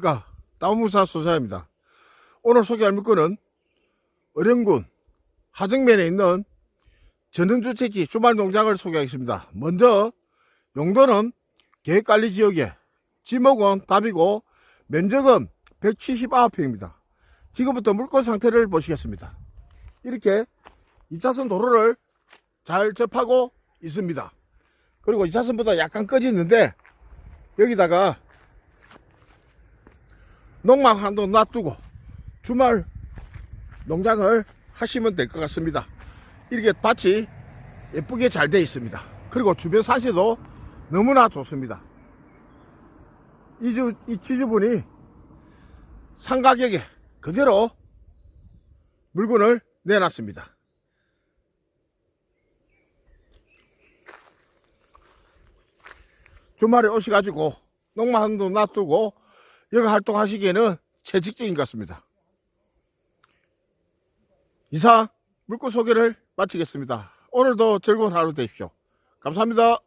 안녕하십니까 나무사 소사입니다. 오늘 소개할 물건은 어령군 하정면에 있는 전원주택지 주말농장을 소개하겠습니다. 먼저 용도는 계획관리지역에 지목은 답이고 면적은 179평입니다. 지금부터 물건 상태를 보시겠습니다. 이렇게 2차선 도로를 잘 접하고 있습니다. 그리고 2차선보다 약간 꺼지는데 여기다가 농막 한도 놔두고 주말 농장을 하시면 될 것 같습니다. 이렇게 밭이 예쁘게 잘 되어 있습니다. 그리고 주변 산세도 너무나 좋습니다. 이, 주, 이 지주분이 상가격에 그대로 물건을 내놨습니다. 주말에 오셔가지고 농막 한도 놔두고 여기 활동하시기에는 채직적인 것 같습니다. 이상 물고 소개를 마치겠습니다. 오늘도 즐거운 하루 되십시오. 감사합니다.